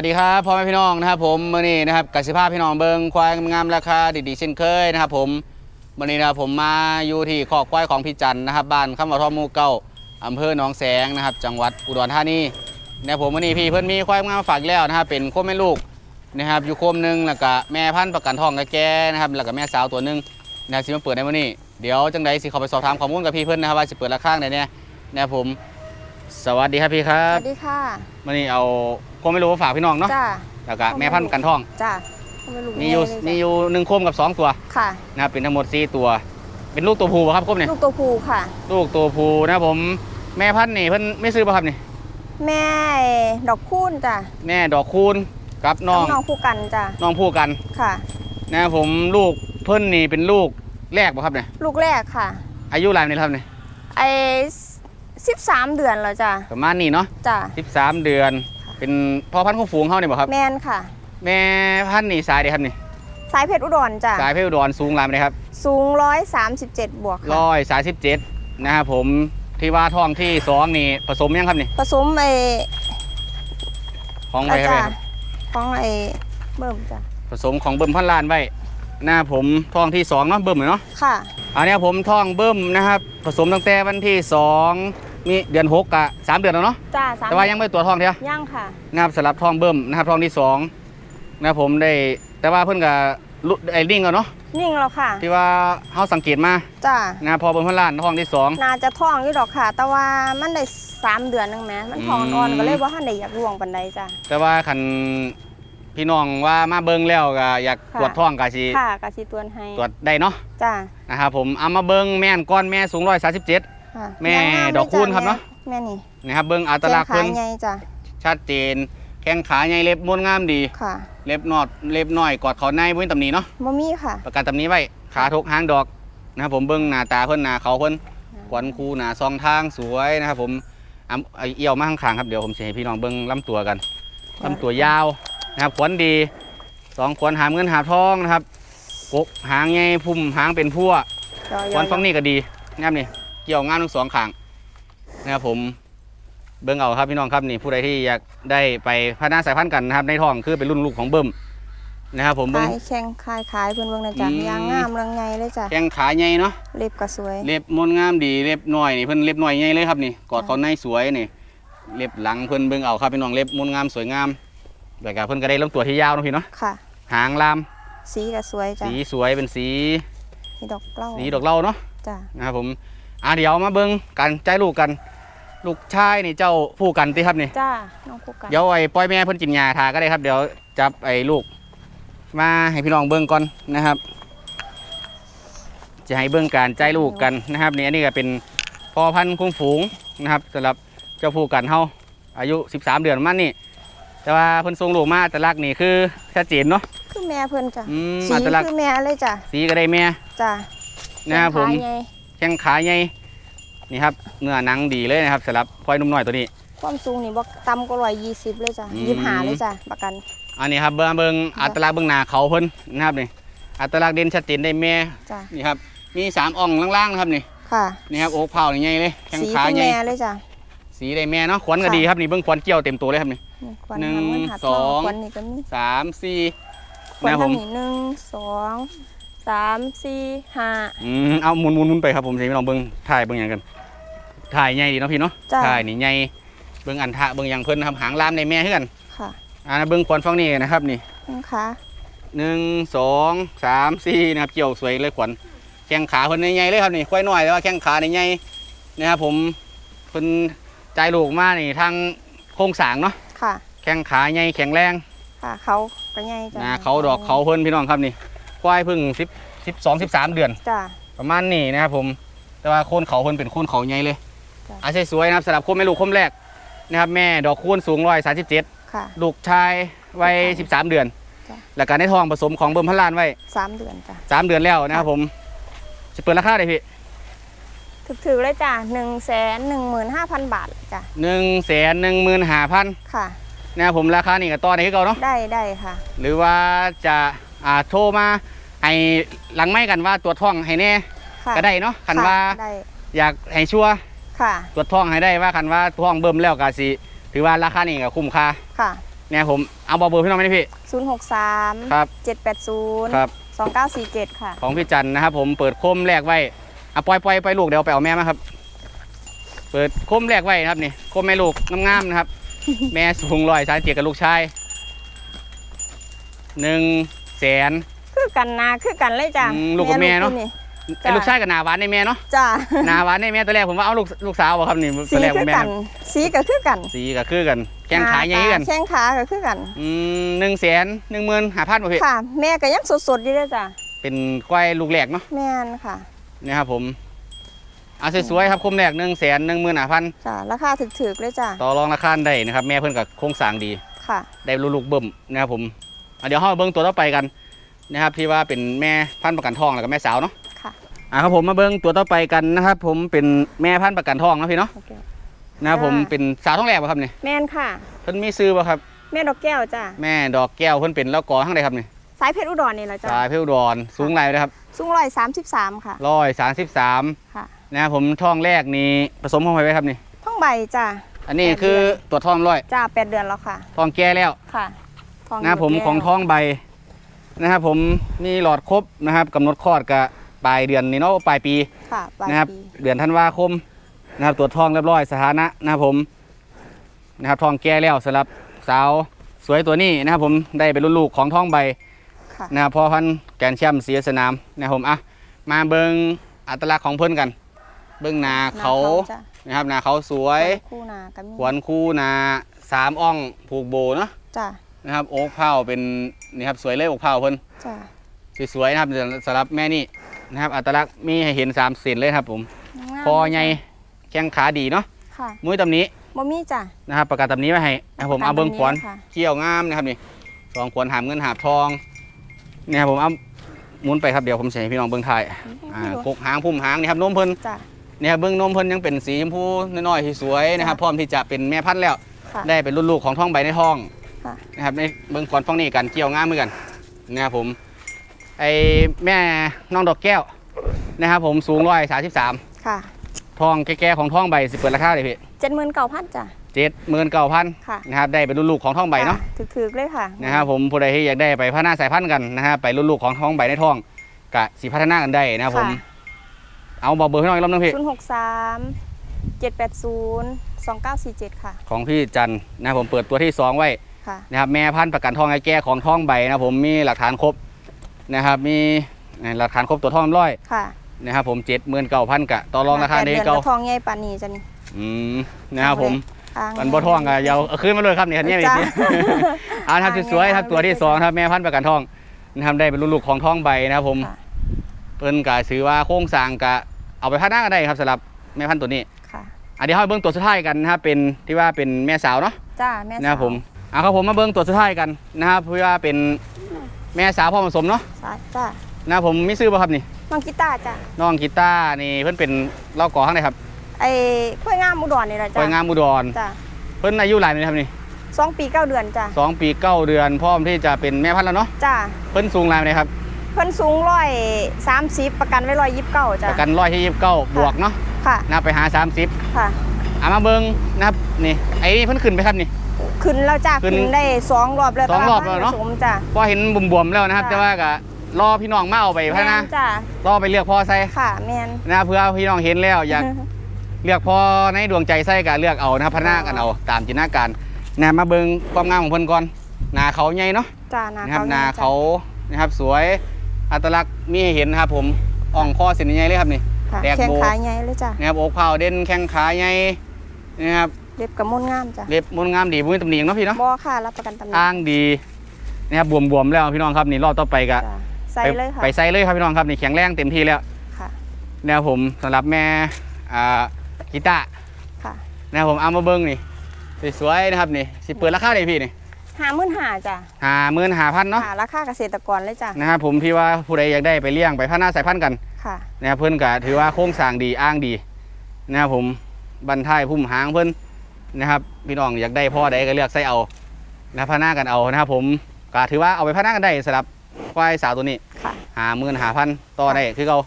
วัสดีครับพ่อแม่พี่น้องนะครับผมมื่อนี้นะครับกสิภาพพี่น้องเบิงควายงามราคาดีๆเช่นเคยนะครับผมมื่อนี้นะครับผมมาอยู่ที่คอกควายของพี่จันนะครับบ้านคำว่าทอมูเก้าอำเภอหนองแสงนะครับ จังหวัดอุดรธานีนะครับผมมื่อนี้พี่เพิ่อนมีควายงามมาฝากแล้วนะครับเป็นโคมแม่ลูกนะครับอยู่โคมหนึ่งแล้วก็แม่พันธุ์ประกันทองกับแกนะครับแล้วก็แม่สาวตัวหนึ่งนะครับสิมาเปิดในวันนี้เดี๋ยวจังใดสิเขาไปสอบถามข้อมูลกับพี่เพิ่อนนะครับว่าสิเปิดราคาไหนเนี่ยนะครับผม สวัสดีครับพี่ครัสบวัสดีค่ะมื่อนี้เอาโคมไม่รู้มาฝากพี่น้องเนาะจ้า แล้วก็แม่พันธุ์ประกันทอง จ้าไม่รู้มีอยู่แน่เลมีจ้ะอยู่หนึ่งโคมกับสองตัวค่ะ นะครับเป็นทั้งหมดสี่ตัว เป็นลูกตัวผู้ป่ะครับโคมเนี่ยลูกตัวผู้ค่ะ ลูกตัวผู้นะครับผมแม่พันธุ์นี่เพิ่นไม่ซื้อป่ะครับนี่แม่ดอกคูณจ้ะแม่ดอกคูณกับน้องน้องคู่กันจ้ะน้องผู้กันค่ะ นะครับผมลูกเพิ่นนี่เป็นลูกแรกป่ะครับเนี่ยลูกแรกค่ะ อายุรายนี่ครับเนี่ยไอ้ สิบสามเดือนแล้วจ้ะประมาณนี้เนาะจ้ะสิบสามเดือนค่ะเป็นพ่อพันธุ์ของฝูงเขาเนี่ยป่ะครับ แมนค่ะ แม่พันธุ์นี่สายเดียวครับนี่ สายเพชรอุดรจ้ะสายเพชรอุดรสูงรายไหมครับ สูงร้อยสามสิบเจ็ดบวกค่ะร้อยสายสิบเจ็ดนะครับผมที่ว่าท้องที่สองนี่ผสมยังครับนี่ผสมไอ้ของอะไว้ครับจ้ะของไอ้เบิ่มจ้ะผสมของเบิ่มพันล้านไว้หน้าผมท้องที่สองเนาะเบิ่มเนาะ ค่ะ อันเนี้ยผมท้องเบิ่มนะครับ ผสมตั้งแต่วันที่สอง มีเดือนหกกะสามเดือนแล้วเนาะจ้าสามแต่ว่ายังไม่ตรวจท้องเท่าย่างค่ะนะครับสำหรับท้องเบิ่มนะครับท้องที่สองนะครับผมได้แต่ว่าเพิ่นกับลุไอ้ลิงกันเนาะนิ่งแล้วค่ะที่ว่าเฮาสังเกตมาจ้านะครับพอเบิ่มพันล้านท้องที่สอง น่าจะท้องอยู่ดอกค่ะ แต่ว่ามันได้สามเดือนนึงแหมมันท้องอ่อนอืมๆก็เลยว่าท่านได้อยากร่วงปันใดจ้ะแต่ว่าคันพี่น้องว่ามาเบิ่งแล้วก็อยากค่ะ ตรวจท้องก็สิค่ะกะสิตวนให้ตรวจได้เนาะจ้านะครับผมเอามาเบิ่งแม่นก้อนแม่สูง137 ค่ะแม่ยังามดอกคูณครับเนอะแม่นี่นะครับเบิ่งอัตแข้ลังกษณ์ขาเพิ่นใหญ่จ้ะชัดเจน แข้งขาใหญ่เล็บม้วนงามดี ค่ะเล็บนอดเล็บน้อยกอดเขาในบ่มีตำหนิเนาะบ่มีค่ะ ประกันตำหนิไว้ขาทกหางดอกนะครับผมเบิ่งหน้าตาเพิ่นหน้าเขาเพิ่นกวนคูหน้าซองทางสวยนะครับผมเอาเอาเอี่ยวมาข้างๆครับเดี๋ยวผมสิให้พี่น้องเบิ่งลำตัวกันลำตัวยาวนะครับขวนดีสองขวนหามเงินหาทองนะครับกกหางใหญ่พุ่มหางเป็นพั่วยอขวนฝั่งนี้ก็ดีนะครับนี่ เกี่ยวงามทั้งสองข้างนะครับผมเบิ่งเอาครับพี่น้องครับนี่ผู้ใดที่อยากได้ไปพัฒนาสายพันธุ์กันนะครับในท้องคือเป็นรุ่นลูกของเบิ่มนะครับผมเบิ่งขายแข้งขายขายเพิ่นเบิ่งนะจ้ะอืมยางงามเรื่องใหญ่เลยจ้ะแข้งขาใหญ่เนาะเล็บก็สวย เล็บมนงามดีเล็บน้อยนี่เพิ่นเล็บน้อยใหญ่เลยครับนี่กอดเขาในสวยนี่เล็บหลังเพิ่นเบิ่งเอาครับพี่น้องเล็บมนงามสวยงามแต่ก็เพิ่นก็ได้ลำตัวที่ยาวเนาะพี่เนาะค่ะ หางลามสีก็สวยจ้ะสีสวยเป็นสีสีดอกเหล้าสีดอกเหล้าเนาะจ้ะนะครับผม อะเดี๋ยวมาเบิ่งกันใจลูกกัน ลูกชายนี่เจ้าผู้กันติครับนี่ จ้าน้องคู่กันเดี๋ยวไอ้ปล่อยแม่เพิ่นกินยาทาก็ได้ครับ เดี๋ยวจับไอ้ลูก มาให้พี่น้องเบิ่งก่อนนะครับ จะให้เบิ่งการใจลูกกันนะครับนี่อันนี้ก็เป็นพ่อพันธุ์คุ้งฝูงนะครับสำหรับเจ้าผู้กันเฮาอายุ 13 เดือนประมันนี่ แต่ว่าเพิ่นทรงลูกมาแต่ลักษณ์นี่คือชัดเจนเนาะ คือแม่เพิ่นจ้ะอืมสีอัตลักษณ์ คือแม่เลยจ้ะสีก็ได้แม่จ้ะนะครับผมแข้งขาใหญ่ แข้งขาใหญ่นี่ครับเนื้อหนังดีเลยนะครับสำหรับควายนุ่มน้อยตัวนี้ ความสูงนี่บ่ต่ำกว่า120เลยจ้ะอืม25เลยจ้ะประกัน อันนี้ครับเบิ่งเบิ่งอัตลักษณ์เบิ่งหน้าเขาเพิ่นนะครับนี่อัตลักษณ์เด่นชัดเจนได้แม่จ้ะ นี่ครับมีสามอ่องล่างๆนะครับนี่ค่ะ นี่ครับโอ๊กเผานี่ใหญ่เลยแข้งสีขาคือใหญ่แม่เลยจ้ะ สีได้แม่เนาะขวัญก็ค่ะ ดีครับนี่เบิ่งขวัญเกี่ยวเต็มตัวเลยครับนี่ นี่ควันหนึ่งทำเงินหาสอง ควันนี่ก็มีสามสี่ควันนะครับผมทำนี่หนึ่งสอง สามสี่ห้า อืมเอาหมุนหมุนหมุนไปครับผมจะให้พี่น้องเบิ่งถ่ายเบิ่งอย่างกันถ่ายใหญ่ดีเนาะพี่เนาะจ้ะ ถ่ายนี่ใหญ่เบิ่งอันทะเบิ่งอย่างเพิ่นนะครับหางลามในแม่เฮือนค่ะอ่าเบิ่งขวัญฟังนี่นะครับนี่นี่ขาหนึ่งสองสามสี่นะครับเกี่ยวสวยเลยขวัญแข้งขาเพิ่นใหญ่ๆเลยครับนี่ควายน้อยแต่ว่าแข้งขาใหญ่นะครับผมเพิ่นใจลูกมานี่ทางโครงสร้างเนาะค่ะแข้งขาใหญ่แข็งแรงค่ะเขาก็ใหญ่จ้ะนะเขาดอกเขาเพิ่นพี่น้องครับนี่ ควายเพิ่งสิบสิบสองสิบสามเดือน จ้ะประมาณนี้นะครับผม แต่ว่าโคนเขาเพิ่นเป็นโคนเขาใหญ่เลยจ้ะ อาใช่สวยนะครับสำหรับโคนแม่ลูกโคนแรกนะครับ แม่ดอกคูณสูงร้อยสามสิบเจ็ดค่ะ ลูกชายวัยสิบสามเดือน จ้ะ แล้วก็ในท้องผสมของเบิ่มพันล้านไว้สามเดือนจ้ะสามเดือนแล้วนะครับผมจะเปิดราคาได้พี่ถือๆเลยจ้ะหนึ่งแสนหนึ่งหมื่นห้าพันบาทจ้ะหนึ่งแสนหนึ่งหมื่นห้าพันค่ะ นะครับผมราคานี่ก็ต่อในที่เก่าเนาะ ได้ได้ค่ะ หรือว่าจะ อ่าโทรมาให้หลังไม่กันว่าตรวจท้องให้แน่ค่ะก็ได้เนาะคันว่าค่ะได้อยากให้ชัวร์ค่ะตรวจท้องให้ได้ว่าคันว่าท้องเบิ่มแล้วก็สิถือว่าราคานี่ก็คุ้มค่าค่ะเนี่ยผมเอาบอกเบอร์พี่น้องไหมพี่ 063 ครับ 780 ครับ 2947 ค่ะ ของพี่จันนะครับผมเปิดโคมแรกไว้เอาปล่อยปล่อยไปลูกเดี๋ยวไปเอาแม่มาครับ เปิดโคมแรกไว้นะครับนี่โคมแม่ลูกงามๆนะครับ แม่สูงร้อยสายเจียกับลูกชายหนึ่ง แสน คือกันนาคือกันเลยจ้ะอืมลูกกับแม่เนอะคู่ไอ้ลูกชายกับนาหวานในแม่เนาะจ้ะนาหวานในแม่ตัวแรกผมว่าเอาลูกลูกสาวบ่ครับนี่สีตัวแรกคืผมอแม่กัน สีก็คือกันสีก็คือกัน แข้งขาใหญ่คือกันแข้งขาก็คือกัน อืมหนึ่งแสนหนึ่งหมื่นหาพันบ่พี่ค่ะ แม่ก็ยังสดๆอยู่เลยจ้ะเป็นควายลูกแรกเนาะแม่นค่ะนี่ครับผมเอาสวยๆครับคมแรกหนึ่งแสนหนึ่งหมื่นหาพันจ้ะราคาถึกๆเลยจ้ะต่อรองราคาได้นะครับ แม่เพิ่นกับโครงสร้างดี ค่ะ ได้ลูกๆเบิ่มนะครับผมอะ เดี๋ยวเรามาเบิ่งตัวต่อไปกันนะครับที่ว่าเป็นแม่พันธุ์ประกันทองแล้วก็แม่สาวเนาะค่ะอะครับผมมาเบิ่งตัวต่อไปกันนะครับ ผมเป็นแม่พันธุ์ประกันทองเนาะพี่เนาะโอเคนะครับผมจ้าเป็นสาวท้องแรกป่ะครับนี่แม่นค่ะ เพิ่นมีซื้อป่ะครับ แม่ดอกแก้วจ้ะแม่ดอกแก้วเพิ่นเป็นแล้วกอทั้งใดครับนี่สายเพชรอุดรนี่แหละจ้ะสายเพลดอนสูงไรนะครับสูงร้อยสามสิบสามค่ะร้อยสามสิบสามค่ะนะครับผมท้องแรกนี่ผสมเข้าไปไว้ครับนี่ท้องใบจ้ะอันนี้แปดคือเดือนตัวท้องร้อยจ้ะแปดเดือนแล้วค่ะท้องแก่แล้วค่ะ ท้องนะครับผมแก้วของท้องใบนะครับผมมีหลอดครบนะครับกำหนดคลอดกับปลายเดือนนี้เนาะปลายปีค่ะปลายนะครับปีเดือนธันวาคมนะครับตรวจท้องเรียบร้อยสถานะนะครับผมนะครับท้องแก่แล้วสำหรับสาวสวยตัวนี้นะครับผมได้เป็นรุ่นลูกของท้องใบค่ะนะครับพอพันธุ์แกนแชมป์เสียสนามนะครับผมอะมาเบิงอัตลักษณ์ของเพิ่นกัน เบิ้งหนาเขาจ้ะนะครับหนาเขาสวย คู่นาก็มีขวนคู่หนาสามอ่องผูกโบเนาะจ้ะ นะครับโอ๊กเผาเป็นนี่ครับสวยเลยโอ๊กเผาเพิ่นจ้ะสวยๆนะครับสำหรับแม่นี่นะครับอัตลักษณ์มีให้เห็น3เส้นเลยครับผมงามคอใหญ่แข้งขาดีเนาะค่ะมุ้ยตำหนี้บ่มีจ้ะ นะครับประกาศตำหนี้ไว้ให้นะครับผมประกาศเอาเบิ้งตำหนิขวานค่ะ เกี่ยวงามนะครับนี่สองขวานหามเงินหาบทองนี่ครับผมเอาหมุนไปครับเดี๋ยวผมใส่ให้พี่น้องเบิ้งถ่ายอ่ากกหางพุ่มหางนี่ครับนมเพิ่น จ้ะนี่ครับเบิ้งนมเพิ่นยังเป็นสีชมพูน้อยๆที่สวยนะครับ พร้อมที่จะเป็นแม่พันธุ์แล้ว ค่ะ ได้เป็นรุ่นลูกของท้องใบในท้อง ค่ะ นะครับในเบิ้งขวานฟังนี่กันเกี่ยวงามเหมือนกันนะครับผมไอแม่น้องดอกแก้วนะครับผมสูงร้อยสามสิบสามค่ะทองแก่ๆของทองใบสิเปิดราคาเลยพี่เจ็ดหมื่นเก้าพันจ้ะเจ็ดหมื่นเก้าพันค่ะนะครับได้เป็นรุ่นลูกของทองใบเนาะค่ถึกๆเลยค่ะนะครับผมผู้ใดที่อยากได้ไปพัฒนาสายพันธุ์กันนะครับไปรุ่นลูกของทองใบในทองกะสิพัฒนากันได้นะครับผมเอาบอกเบอร์ให้หน่อยอีกรอบนึงพี่ศูนย์หกสามเจ็ดแปดศูนย์สองเก้าสี่เจ็ดค่ะ ของพี่จันทร์นะครับผมเปิดตัวที่สองไว้ ค่ะ นะครับแม่พันธุ์ประกันทองไอ้แก่ของทองใบนะครับผมมีหลักฐานครบนะครับ มีหลักฐานครบตัวทองร้อยค่ะนะครับผมเจ็ดหมื่นเก้าพันกะต่อรองราคาแปได้เดือนเก่าก็ทองใหญ่ปานนี้จ้ะนี่อืมนะครับผมอ่างมันบ่ทองก็อยาวเอาขึ้นมาเลยครับนี่ครับเนี่ยจ้ะเอาครับสวยๆครับตัวที่สองครับแม่พันธุ์ประกันทองนะครับได้เป็นลูกๆของทองใบนะครับผมค่ะเพิ่นก็ถือว่าโครงสร้างก็เอาไปพัฒนากันได้ครับสำหรับแม่พันธุ์ตัวนี้ค่ะอะเดี๋ยวเราเบิ่งตัวสุดท้ายกันนะครับเป็นที่ว่าเป็นแม่สาวเนาะจ้าแม่สาวนะครับผม อะครับผมมาเบิ่งตัวสุดท้ายกันนะครับเพื่อว่าเป็นแม่สาวพ่อผสมเนาะสาจ้านะครับผมมีซื้อป่ะครับนี่น้องกีตาร์จ้าน้องกีตาร์นี่เพิ่นเป็นเล่าก่อข้างในครับไอ้กล้วยงามอุดรนี่แหละปจ้าล่อยงามอุดรจ้าเพิ่นอายุหลายปีครับนี่สองปีเก้าเดือนจ้าสองปีเก้าเดือนพร้อมที่จะเป็นแม่พันธุ์แล้วเนาะจ้าเพิ่นสูงหลายปีครับเพิ่นสูงร้อยสามสิบประกันไว้ร้อยยี่สิบเก้าปจ้าระกันร้อยที่ยี่สิบเก้าบวกเนาะค่ะนะครับไปหาสามสิบค่ะเอามาเบิ่งนะครับนี่ไอ้นี่เพิ่นขึ้นไปครับนี่ ขึ้นแล้วจ้าขึ้นขึ้นได้สองรอบแล้วสองรอบแล้วเนอะ ผสมจ้า พอเห็นบวมๆแล้วนะครับ ค่ะ แต่ว่าก็รอพี่น้องมาเอาไปพัฒนาแม่นจ้ารอไปเลือกพ่อใส่ค่ะแมนนะครับเพื่อพี่น้องเห็นแล้วอยาก เลือกพ่อในดวงใจใส่ก็เลือกเอานะครับพัฒนากันเอาตามจินตนาการนะมาเบิ่งความงามของเพิ่นก่อนหน้าเขาใหญ่เนาะจ้านานะครับเขาหน้าจ้ะเขานะครับสวยอัตลักษณ์มีให้เห็นนะครับ ผมอ่องคอเส้นใหญ่เลยครับนี่ค่ะแตกแข้งโบขาใหญ่เลยจ้านะครับอกเผาเด่นแข้งขาใหญ่นะครับ เล็บกระมุนงามจ้าเล็บมนงามดีมือตำหนิงเนาะพี่เนาะบอค่ะรับประกันตำหนิอ้างดีนะครับบวมๆแล้วพี่น้องครับนี่รอบต่อไปก็จ้าใส่ไปเลยค่ะ ไปใส่เลยครับพี่น้องครับนี่แข็งแรงเต็มที่แล้วค่ะนะครับผมสำหรับแม่อ่ากีตาร์ค่ะนะครับผมเอามาเบิ้งนี่สวยๆนะครับนี่สิเปิดราคาเลยพี่นี่หามื่นหาจ้าหาหมื่นหาพันเนาะหาราคาเกษตรกรเลยจ้านะครับผมที่ว่าผู้ใดอยากได้ไปเลี้ยงไปพัฒนาสายพันธุ์กันค่ะ นะครับเพิ่นก็ถือว่าโครงสร้างดีอ้างดีนะครับผมบันท้ายพุ่มหางเพิ่น นะครับพี่น้องอยากได้พ่อใดก็เลือกใส่เอานะพัฒนากันเอานะครับผมก็ถือว่าเอาไปพัฒนากันได้สำหรับควายสาวตัวนี้ค่ะ หาหมื่นหาพันต่อได้คือเขา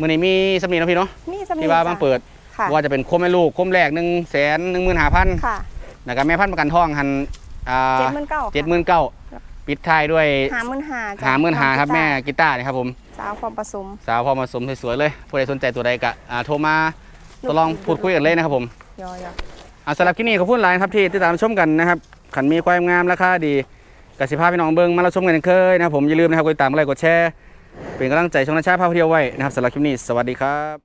มื้อนี้มีสมีเนาะพี่เนาะมีสมีที่ว่ามาเปิด ค่ะว่าจะเป็นโคมแม่ลูกโคมแรก1 1 5 0 0 0ค่ะแล้วก็แม่พันธุ์ประกันทองหันอ่าเจ็ดหมื่นเก้าเจ็ดหมื่นเก้าปิดท้ายด้วยหาหมื่นหาหาหมื่นหาครับแม่กีตาร์นี่ครับผม สาวความผสม สาวพอมาสมสวยๆเลยผู้ใดสนใจตัวใดก็อ่าโทรมาทดลองพูดคุยกันเลยนะครับผม ยอยอ อะสำหรับที่นี่ขอบคุณหลายนะครับที่ติดตามชมกันนะครับขันมีความงามราคาดีกสิภาพพี่น้องเบิ้งมาเราชมกันอย่างเคยนะครับผมอย่าลืมนะครับกดติดตามกดไลค์กดแชร์เป็นกำลังใจช่องนัชชาพาพเที่ยวไว้นะครับสำหรับคลิปนี้สวัสดีครับ